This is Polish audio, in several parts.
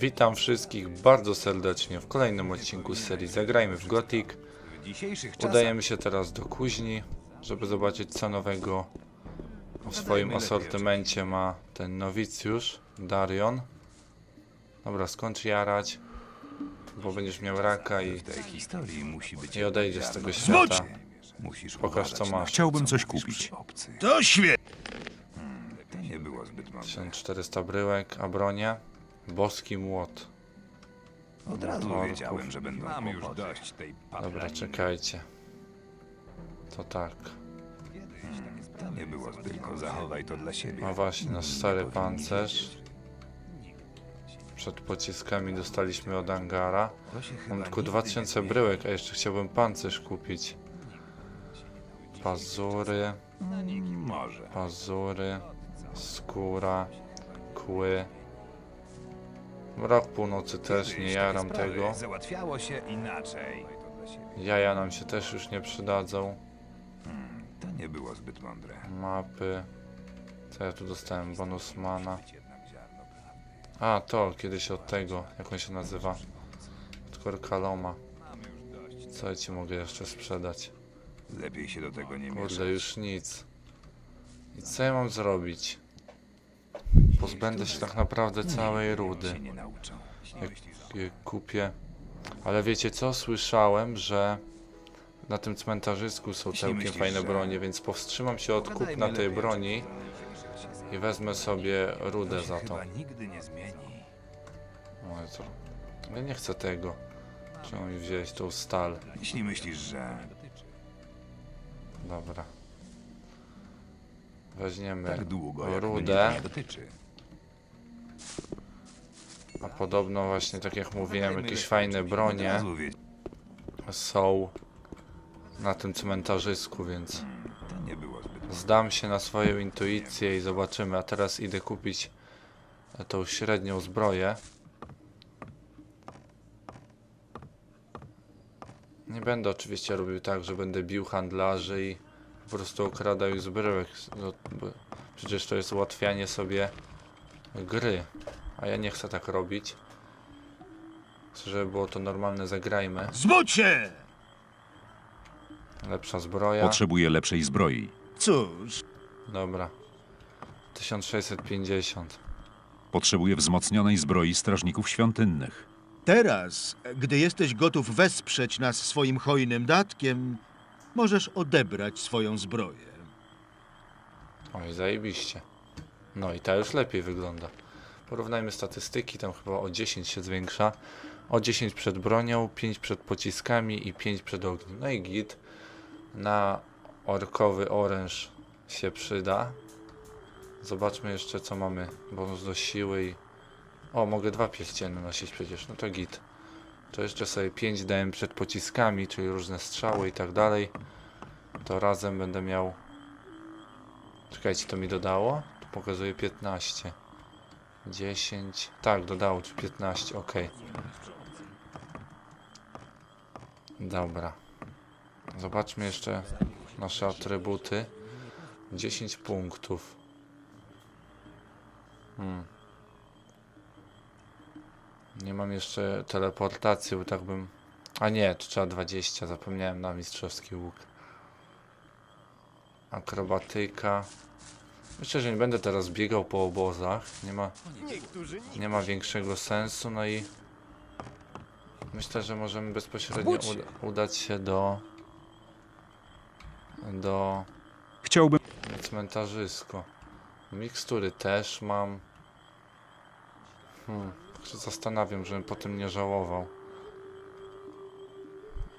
Witam wszystkich bardzo serdecznie w kolejnym odcinku z serii Zagrajmy w Gothic. Udajemy się teraz do kuźni, żeby zobaczyć co nowego w swoim asortymencie ma ten nowicjusz, Darion. Dobra, skończ jarać, bo będziesz miał raka i, i odejdziesz z tego świata. Musisz Pokaż, co masz. Chciałbym coś kupić. obcy. To świetnie. To nie było zbyt mądre. 1400 bryłek, a bronia? Boski młot. Od razu Orków. wiedziałem, że będą Mam już dość tej Dobra, czekajcie. To tak. To nie było tylko zachowaj to dla siebie. No właśnie, nasz stary pancerz. Przed pociskami dostaliśmy od Angara. To się chyba Mam tylko nigdy 2000 nie bryłek, a jeszcze chciałbym pancerz kupić. Pazury, zmieni. Może. pazury, skóra, kły. Mrok północy też, nie jaram tego. Załatwiało się inaczej. Jaja nam się też już nie przydadzą. To nie było zbyt mądre. Mapy. Co ja tu dostałem? Bonus mana. A, to kiedyś od tego, jak on się nazywa? Od Korkaloma. Co ja ci mogę jeszcze sprzedać? Lepiej się do tego nie Kurde, mieszać. już nic. I co ja mam zrobić? Pozbędę się tak naprawdę całej rudy. Jak, jak kupię. Ale wiecie co? Słyszałem, że na tym cmentarzysku są całkiem fajne bronie, więc powstrzymam się od kupna tej broni i wezmę sobie rudę za to. Zmieni. No i co? Ja nie chcę tego. Czemu mi wziąłeś tą stal? Jeśli myślisz, że Dobra. Weźmiemy tak rudę, to nie dotyczy. A podobno właśnie tak jak mówiłem, Dajmy jakieś fajne bronie są na tym cmentarzysku, więc zbyt zdam się na swoją intuicję i zobaczymy. A teraz idę kupić tą średnią zbroję. Nie będę oczywiście robił tak, że będę bił handlarzy i po prostu okradał ich z bryłek. No, przecież to jest ułatwianie sobie gry. A ja nie chcę tak robić. Chcę, żeby było to normalne, zagrajmy. Zbudź się! Lepsza zbroja. Potrzebuję lepszej zbroi. Cóż, Dobra. 1650. Potrzebuję wzmocnionej zbroi strażników świątynnych. teraz, gdy jesteś gotów wesprzeć nas swoim hojnym datkiem, możesz odebrać swoją zbroję. Oj, zajebiście. No i ta już lepiej wygląda. Porównajmy statystyki, tam chyba o 10 się zwiększa. O 10 przed bronią, 5 przed pociskami i 5 przed ogniem. No i git. Na orkowy oręż się przyda. Zobaczmy jeszcze co mamy. Bonus do siły i... O, mogę dwa pierścienie nosić przecież, no to git. To jeszcze sobie 5 dałem przed pociskami, czyli różne strzały i tak dalej. To razem będę miał Czekajcie, to mi dodało? Tu pokazuje 15. 10. Tak, dodało czy 15, ok. Dobra. Zobaczmy jeszcze nasze atrybuty. 10 punktów. Hmm. Nie mam jeszcze teleportacji, bo tak bym... A nie, trzeba 20, zapomniałem na mistrzowski łuk. Akrobatyka. Myślę, że nie będę teraz biegał po obozach. Nie ma, nie ma większego sensu. No i myślę, że możemy bezpośrednio uda, udać się do do Chciałbym. cmentarzysko. Mikstury też mam. Hmm, się zastanawiam, żebym po tym nie żałował.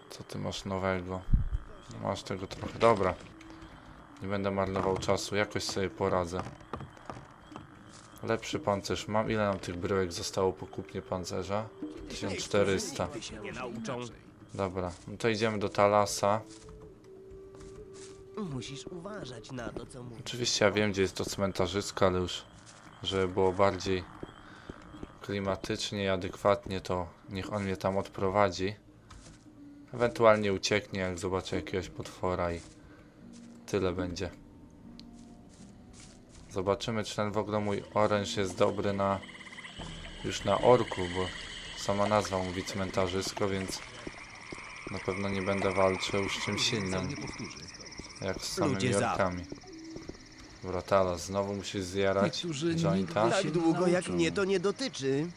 Co ty masz nowego? Masz tego trochę. Dobra. Nie będę marnował czasu, jakoś sobie poradzę. Lepszy pancerz mam. Ile nam tych bryłek zostało po kupnie pancerza? 1400. Dobra, no to idziemy do Talasa. Musisz uważać na to, co mówisz. Oczywiście ja wiem, gdzie jest to cmentarzysko, ale już, żeby było bardziej klimatycznie i adekwatnie, to niech on mnie tam odprowadzi. Ewentualnie ucieknie, jak zobaczę jakiegoś potwora i tyle będzie. Zobaczymy, czy ten w ogóle mój oręż jest dobry na już na orku, bo sama nazwa mówi cmentarzysko, więc na pewno nie będę walczył z czymś innym, jak z samymi orkami. Dobra, Talas, znowu musisz zjarać jointa. Tak długo jak mnie to nie dotyczy.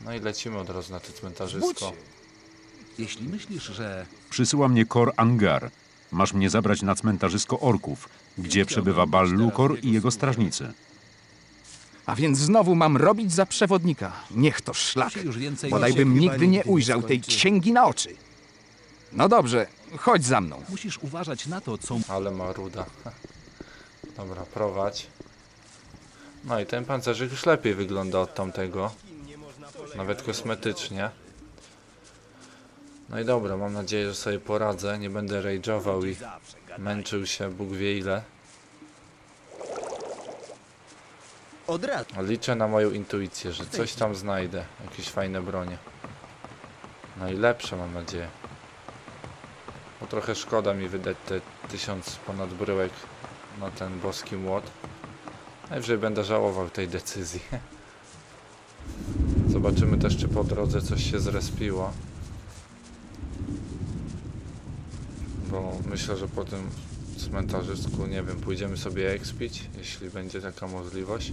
No i lecimy od razu na to cmentarzysko. Jeśli myślisz, że Przysyła mnie Kor Angar. Masz mnie zabrać na cmentarzysko orków, gdzie przebywa Bal Lukor i jego strażnicy. A więc znowu mam robić za przewodnika. Niech to szlak. się już więcej Bodaj się bym chyba nigdy nie ujrzał tej księgi na oczy. No dobrze, chodź za mną. musisz uważać na to, co Ale maruda. Dobra, prowadź. No i ten pancerzyk już lepiej wygląda od tamtego. Nawet kosmetycznie. No i dobra, mam nadzieję, że sobie poradzę. Nie będę rage'ował i męczył się Bóg wie ile. Od razu. Liczę na moją intuicję, że coś tam znajdę. Jakieś fajne bronie. Najlepsze mam nadzieję. Bo trochę szkoda mi wydać te tysiąc ponad bryłek na ten boski młot. Najwyżej będę żałował tej decyzji. Zobaczymy też, czy po drodze coś się zrespiło. Bo myślę, że po tym cmentarzysku, nie wiem, pójdziemy sobie expić, jeśli będzie taka możliwość.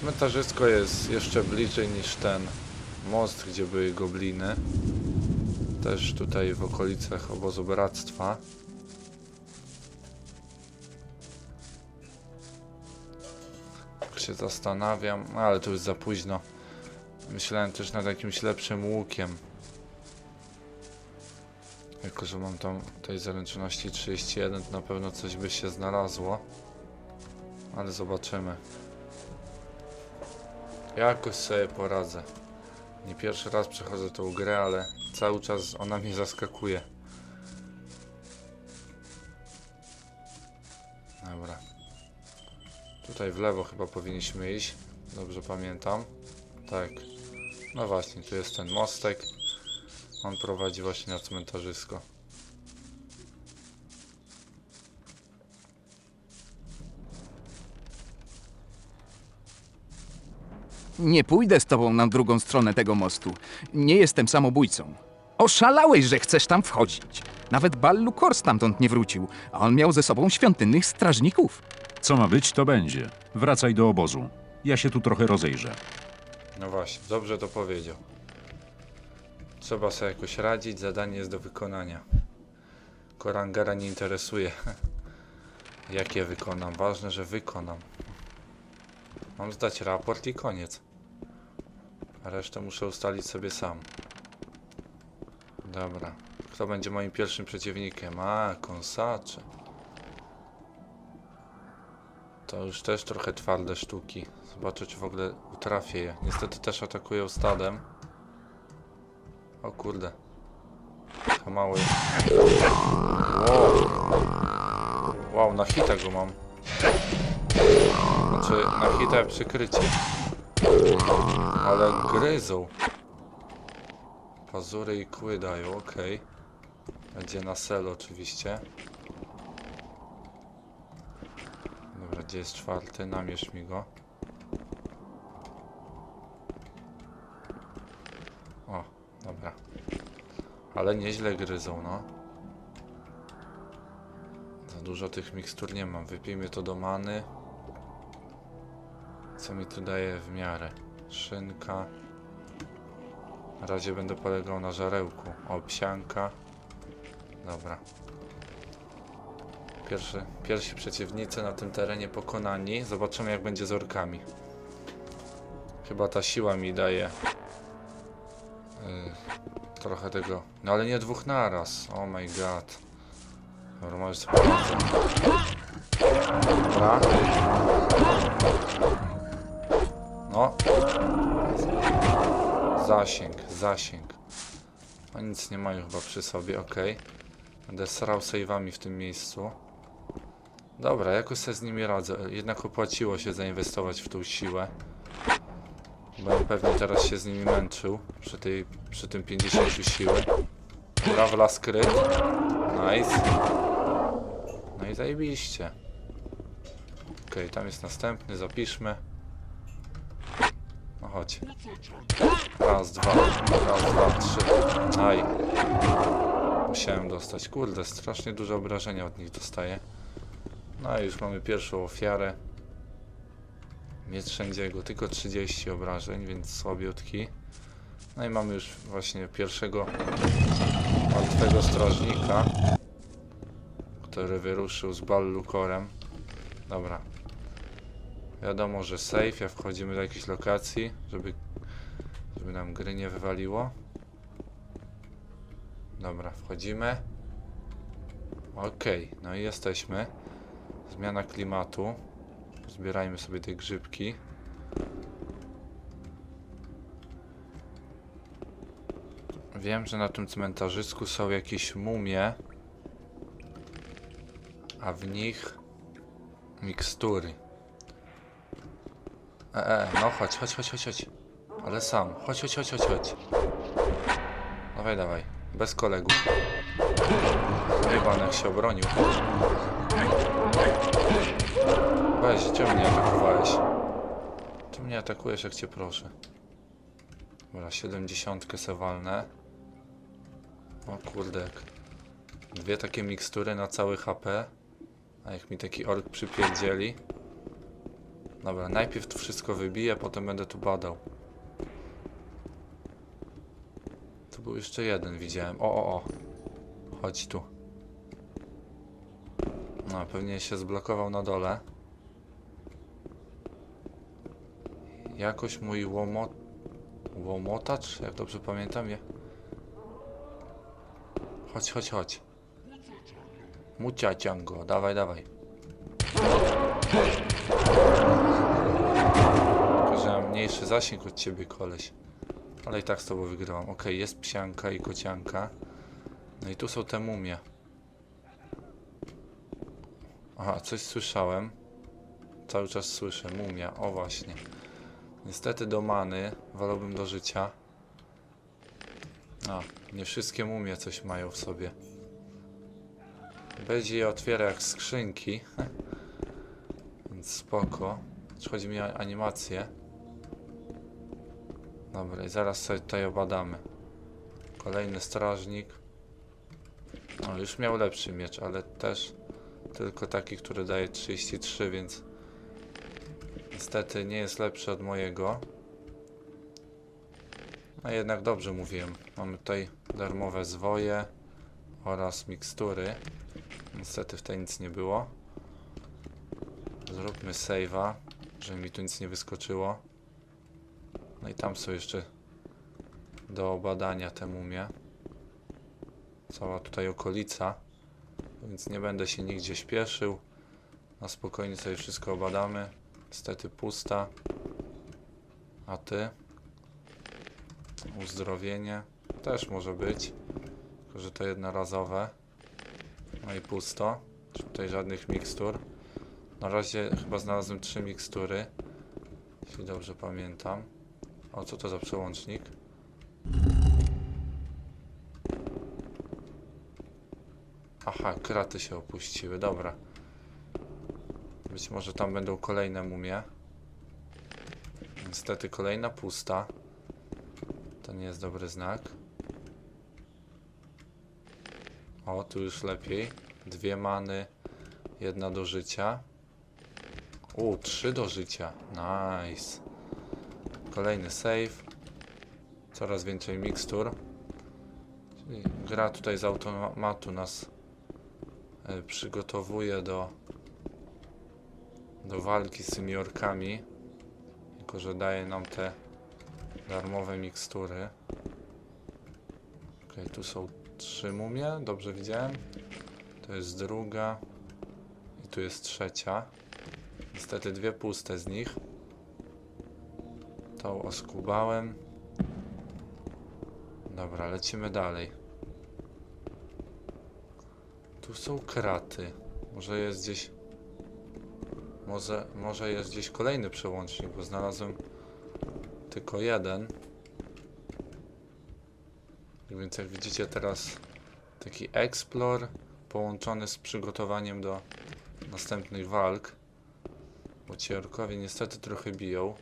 Cmentarzysko jest jeszcze bliżej niż ten most, gdzie były gobliny. Też tutaj w okolicach obozu bractwa. Tak się zastanawiam, no, ale to już za późno. Myślałem też nad jakimś lepszym łukiem. Jako, że mam tam tej zręczności 31, to na pewno coś by się znalazło. Ale zobaczymy. Jakoś sobie poradzę. Nie pierwszy raz przechodzę tą grę, ale cały czas ona mnie zaskakuje. Dobra. Tutaj w lewo chyba powinniśmy iść. Dobrze pamiętam. Tak. No właśnie, tu jest ten mostek. On prowadzi właśnie na cmentarzysko. Nie pójdę z tobą na drugą stronę tego mostu. Nie jestem samobójcą. Oszalałeś, że chcesz tam wchodzić. Nawet Bal Lukor stamtąd nie wrócił, a on miał ze sobą świątynnych strażników. Co ma być, to będzie. Wracaj do obozu. Ja się tu trochę rozejrzę. No właśnie, dobrze to powiedział. Trzeba sobie jakoś radzić, zadanie jest do wykonania. Korangara nie interesuje. Jak je wykonam? Ważne, że wykonam. Mam zdać raport i koniec. Resztę muszę ustalić sobie sam. Dobra. Kto będzie moim pierwszym przeciwnikiem? A, kąsacze. To już też trochę twarde sztuki. Zobaczę, czy w ogóle utrafię je. Niestety też atakują stadem. O kurde. To mały. Wow. wow, na hita go mam. Znaczy, na hita przykrycie. Ale gryzą. Pazury i kły dają, okej. Będzie na sel oczywiście. Dobra, gdzie jest czwarty? Namierz mi go. O, dobra. Ale nieźle gryzą, no. Za dużo tych mikstur nie mam. Wypijmy to do many. Co mi tu daje w miarę? Szynka. Na razie będę polegał na żarełku. O, psianka. Dobra. Pierwszy, pierwsi przeciwnicy na tym terenie pokonani. Zobaczymy jak będzie z orkami. Chyba ta siła mi daje yy, trochę tego. No ale nie dwóch naraz. Oh my god. Sobie. Dobra. No. Zasięg, zasięg. No nic nie mają chyba przy sobie, ok. Będę srał save'ami w tym miejscu. Dobra, jakoś sobie z nimi radzę. Jednak opłaciło się zainwestować w tą siłę. Bo pewnie teraz się z nimi męczył. Przy, tej, przy tym 50 siły. Dobra, w las kryt. Nice. No i zajebiście. Okej, tam jest następny, zapiszmy. No chodź. Raz, dwa, raz, dwa, trzy. Aj. Musiałem dostać. Kurde, strasznie duże obrażenia od nich dostaję. No już mamy pierwszą ofiarę. Miecz Sędziego, tylko 30 obrażeń, więc słabiutki. No i mamy już właśnie pierwszego martwego strażnika, który wyruszył z Ballukorem. Dobra. Wiadomo, że safe, ja wchodzimy do jakiejś lokacji, żeby, żeby nam gry nie wywaliło. Dobra, wchodzimy. Okej, no i jesteśmy. Zmiana klimatu. Zbierajmy sobie te grzybki. Wiem, że na tym cmentarzysku są jakieś mumie, a w nich mikstury. E, e, no chodź, chodź, chodź, chodź, chodź. Ale sam, chodź, chodź, chodź, chodź, chodź. Dawaj, dawaj, bez kolegów. Jak się obronił. Weź, czemu mnie atakowałeś? Czemu mnie atakujesz, jak cię proszę? Dobra, 70 se walnę. O kurde, jak dwie takie mikstury na cały HP. A jak mi taki ork przypierdzieli. Dobra, najpierw to wszystko wybiję, potem będę tu badał. Tu był jeszcze jeden, widziałem. O, o, o. Chodź tu. No, pewnie się zblokował na dole. Jakoś mój łomot... Łomotacz, jak dobrze pamiętam je. Chodź, chodź, chodź. Muciaciango, dawaj, dawaj. Tylko, że mam mniejszy zasięg od ciebie, koleś. Ale i tak z tobą wygrałam. Ok, jest psianka i kocianka. No i tu są te mumie. Aha, coś słyszałem. Cały czas słyszę. Mumia, o właśnie. Niestety do many wolałbym do życia. A, nie wszystkie mumie coś mają w sobie. Będzie je otwiera jak skrzynki. Więc spoko. Chodzi mi o animację? Dobra, i zaraz sobie tutaj obadamy. Kolejny strażnik. No, już miał lepszy miecz, ale też tylko taki, który daje 33, więc niestety nie jest lepszy od mojego. A jednak dobrze mówiłem. Mamy tutaj darmowe zwoje oraz mikstury. Niestety w tej nic nie było. Zróbmy save'a, żeby mi tu nic nie wyskoczyło. No i tam są jeszcze do badania te mumie. Cała tutaj okolica. Więc nie będę się nigdzie śpieszył. Na spokojnie sobie wszystko obadamy. Niestety pusta. A ty? Uzdrowienie. Też może być. Tylko, że to jednorazowe. No i pusto. Tutaj żadnych mikstur. Na razie chyba znalazłem trzy mikstury. Jeśli dobrze pamiętam. O, co to za przełącznik? Aha, kraty się opuściły, dobra. Być może tam będą kolejne mumie. Niestety kolejna pusta. To nie jest dobry znak. O, tu już lepiej. Dwie many, jedna do życia. U, trzy do życia. Nice. Kolejny save. Coraz więcej mikstur. Czyli gra tutaj z automatu nas e, przygotowuje do do walki z tymi orkami. Tylko, że daje nam te darmowe mikstury. Ok, tu są trzy mumie, dobrze widziałem. To jest druga. I tu jest trzecia. Niestety dwie puste z nich. Tą oskubałem. Dobra, lecimy dalej. Tu są kraty. Może jest gdzieś... Może, może jest gdzieś kolejny przełącznik, bo znalazłem tylko jeden. Więc jak widzicie teraz taki Explore, połączone z przygotowaniem do następnych walk. Bo ci orkowie niestety trochę biją.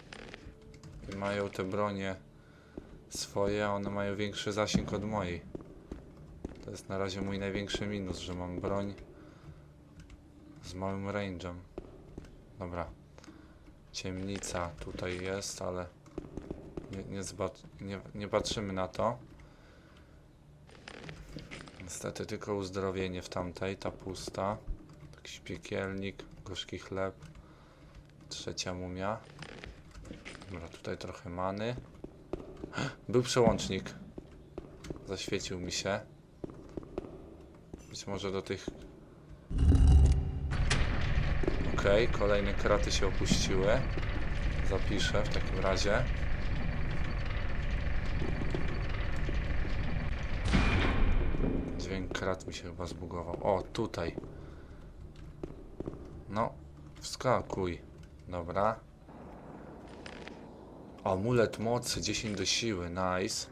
I mają te bronie swoje, a one mają większy zasięg od mojej. To jest na razie mój największy minus, że mam broń z małym range'em. Dobra. Ciemnica tutaj jest, ale nie, nie, nie, nie patrzymy na to. Niestety tylko uzdrowienie w tamtej, ta pusta. Jakiś piekielnik, gorzki chleb. Trzecia mumia. Dobra, tutaj trochę many. Był przełącznik. Zaświecił mi się. Być może do tych... Okej, kolejne kraty się opuściły. Zapiszę w takim razie. Dźwięk krat mi się chyba zbugował. O, tutaj. No, wskakuj. Dobra. Amulet mocy, 10 do siły, nice.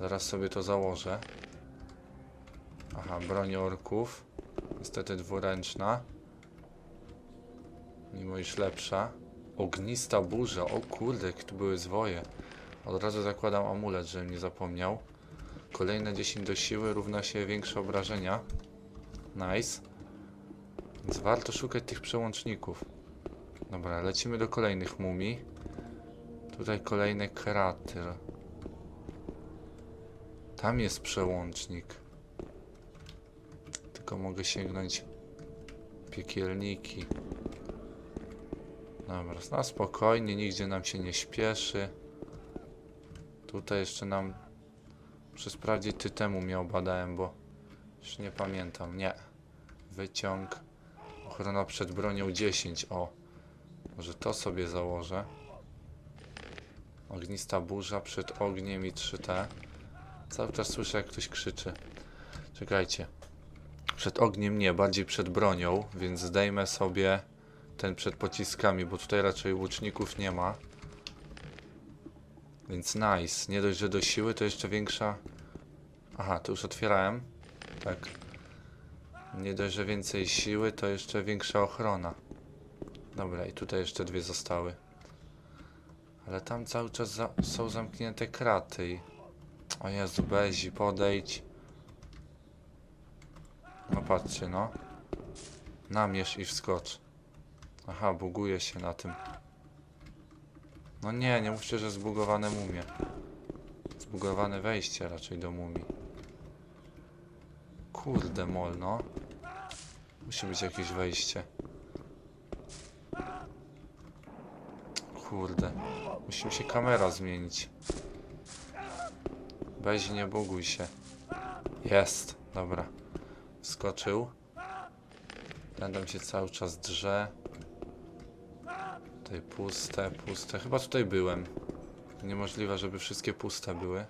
Zaraz sobie to założę. Aha, broń orków. Niestety dwuręczna. Mimo iż lepsza. Ognista burza, o kurde, jakie tu były zwoje. Od razu zakładam amulet, żebym nie zapomniał. Kolejne 10 do siły równa się większe obrażenia. Nice. Więc warto szukać tych przełączników. Dobra, lecimy do kolejnych mumii. Tutaj kolejne kraty. Tam jest przełącznik. Tylko mogę sięgnąć piekielniki. Dobra, na spokojnie, nigdzie nam się nie śpieszy. Tutaj jeszcze nam Muszę sprawdzić, ty temu mnie obadałem, bo już nie pamiętam. Nie. Wyciąg. Ochrona przed bronią 10. O. Może to sobie założę. Ognista burza przed ogniem i 3T. Cały czas słyszę, jak ktoś krzyczy. Czekajcie. Przed ogniem nie, bardziej przed bronią, więc zdejmę sobie ten przed pociskami, bo tutaj raczej łuczników nie ma. Więc nice. Nie dość, że do siły, to jeszcze większa... Aha, to już otwierałem. Tak. Nie dość, że więcej siły, to jeszcze większa ochrona. Dobra, i tutaj jeszcze dwie zostały. Ale tam cały czas za są zamknięte kraty i... O Jezu, Bezi, podejdź. No patrzcie, no. Namierz i wskocz. Aha, buguje się na tym. No nie, nie mówcie, że zbugowane mumie. Zbugowane wejście raczej do mumii. Kurde molno. Musi być jakieś wejście. Kurde. Musi się kamera zmienić. Weź nie buguj się. Jest. Dobra. Wskoczył. Tam się cały czas drze. Tutaj puste, puste. Chyba tutaj byłem. Niemożliwe, żeby wszystkie puste były.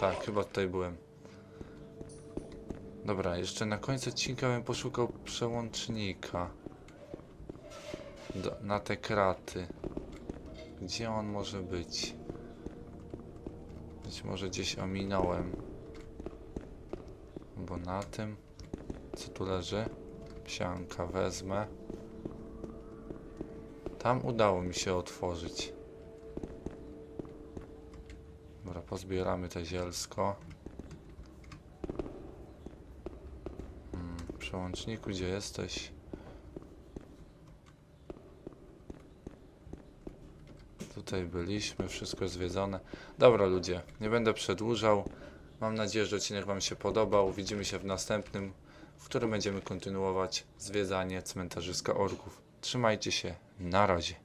Tak, chyba tutaj byłem. Dobra, jeszcze na końcu odcinka bym poszukał przełącznika. Do, na te kraty. Gdzie on może być? Być może gdzieś ominąłem. Bo na tym. Co tu leży? Psianka wezmę. Tam udało mi się otworzyć. Dobra, pozbieramy te zielsko. Hmm, przełączniku, gdzie jesteś? Tutaj byliśmy, wszystko zwiedzone. Dobra ludzie, nie będę przedłużał. Mam nadzieję, że odcinek Wam się podobał. Widzimy się w następnym, w którym będziemy kontynuować zwiedzanie cmentarzyska orków. Trzymajcie się, na razie.